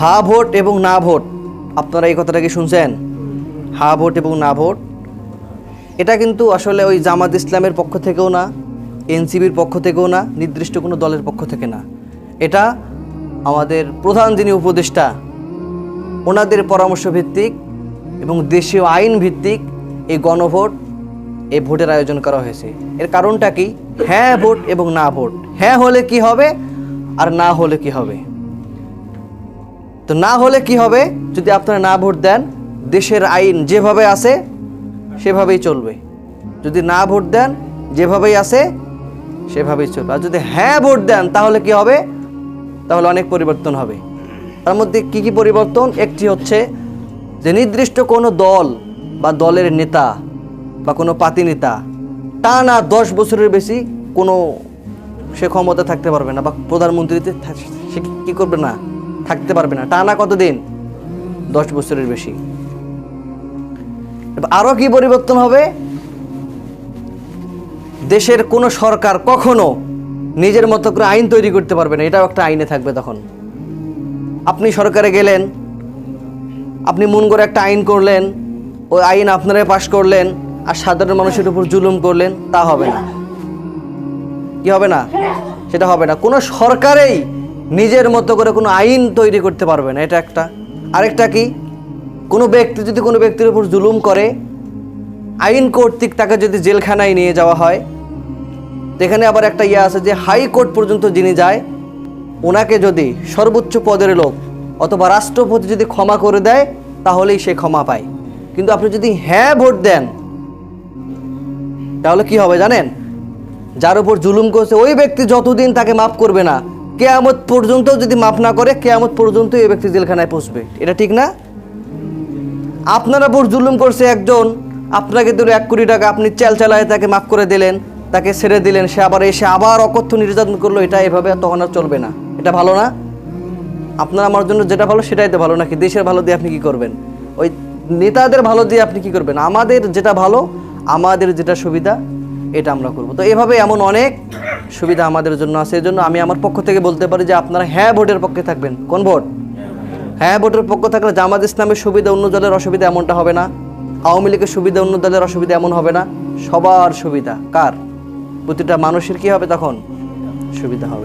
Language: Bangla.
হা ভোট এবং না ভোট, আপনারা এই কথাটা কি শুনছেন? হা ভোট এবং না ভোট, এটা কিন্তু আসলে ওই জামাত ইসলামের পক্ষ থেকেও না, এনসিবির পক্ষ থেকেও না, নির্দিষ্ট কোনো দলের পক্ষ থেকে না। এটা আমাদের প্রধান যিনি উপদেষ্টা, ওনাদের পরামর্শ ভিত্তিক এবং দেশীয় আইন ভিত্তিক এই গণভোট, এই ভোটের আয়োজন করা হয়েছে। এর কারণটা কি? হ্যাঁ ভোট এবং না ভোট। হ্যাঁ হলে কি হবে? আর না হলে কি হবে? তো না হলে কি হবে? যদি আপনারা না ভোট দেন, দেশের আইন যেভাবে আছে, সেভাবেই চলবে। যদি না ভোট দেন, যেভাবেই আছে, সেভাবেই চলবে। আর যদি হ্যাঁ ভোট দেন, তাহলে কি হবে? তাহলে অনেক পরিবর্তন হবে। তার মধ্যে কি কি পরিবর্তন? একটি হচ্ছে যে নির্দিষ্ট কোনো দল বা দলের নেতা বা কোনো পাতি নেতা টানা দশ বছরের বেশি কোনো সে ক্ষমতা থাকতে পারবে না বা প্রধানমন্ত্রীতে সে কি করবে না? থাকতে পারবে না। টানা কতদিন? দশ বছরের বেশি। আরও কি পরিবর্তন হবে? দেশের কোনো সরকার কখনো নিজের মতো করে আইন তৈরি করতে পারবে না, এটাও একটা আইনে থাকবে তখন। আপনি সরকারে গেলেন, আপনি মন করে একটা আইন করলেন, ওই আইন আপনারাই পাশ করলেন, আর সাধারণ মানুষের উপর জুলুম করলেন, তা হবে না। কি হবে না? সেটা হবে না। কোনো সরকারেই নিজের মতো করে কোনো আইন তৈরি করতে পারবে না, এটা একটা। আরেকটা কি? কোনো ব্যক্তি যদি কোনো ব্যক্তির উপর জুলুম করে, আইন কর্তৃক তাকে যদি জেলখানায় নিয়ে যাওয়া হয় এখানে আবার একটা ইয়ে আছে যে হাইকোর্ট পর্যন্ত যিনি যায়, ওনাকে যদি সর্বোচ্চ পদের লোক অথবা রাষ্ট্রপতি যদি ক্ষমা করে দেয়, তাহলেই সে ক্ষমা পায়। কিন্তু আপনি যদি হ্যাঁ ভোট দেন, তাহলে কি হবে জানেন? যার উপর জুলুম করছে, ওই ব্যক্তি যতদিন তাকে মাফ করবে না কেয়ামত পর্যন্ত যদি মাফ না করে, কেয়ামত পর্যন্ত এই ব্যক্তি জেলখানায় পৌঁছবে। এটা ঠিক না? আপনার উপর জুলুম করছে একজন, আপনাকে দিল এক কোটি টাকা আপনি চাল চালায় তাকে মাফ করে দিলেন, তাকে ছেড়ে দিলেন, সে আবার এসে আবার অকথ্য নির্যাতন করল, এটা এভাবে তখন আর চলবে না। এটা ভালো না? আপনার আমার জন্য যেটা ভালো সেটাই তো ভালো নাকি? দেশের ভালো দিয়ে আপনি কি করবেন? ওই নেতাদের ভালো দিয়ে আপনি কি করবেন? আমাদের যেটা ভালো, আমাদের যেটা সুবিধা, এটা আমরা করব। তো এভাবে এমন অনেক সুবিধা আমাদের জন্য আছে। এই জন্য আমি আমার পক্ষ থেকে বলতে পারি যে আপনারা হ্যাঁ ভোটের পক্ষে থাকবেন। কোন ভোট? হ্যাঁ ভোটের পক্ষ থাকলে জামাত ইসলামের সুবিধা অন্য দলের অসুবিধা এমনটা হবে না। আওয়ামী লীগের সুবিধা অন্য দলের অসুবিধা এমন হবে না। সবার সুবিধা। কার? প্রতিটা মানুষের কি হবে তখন? সুবিধা হবে।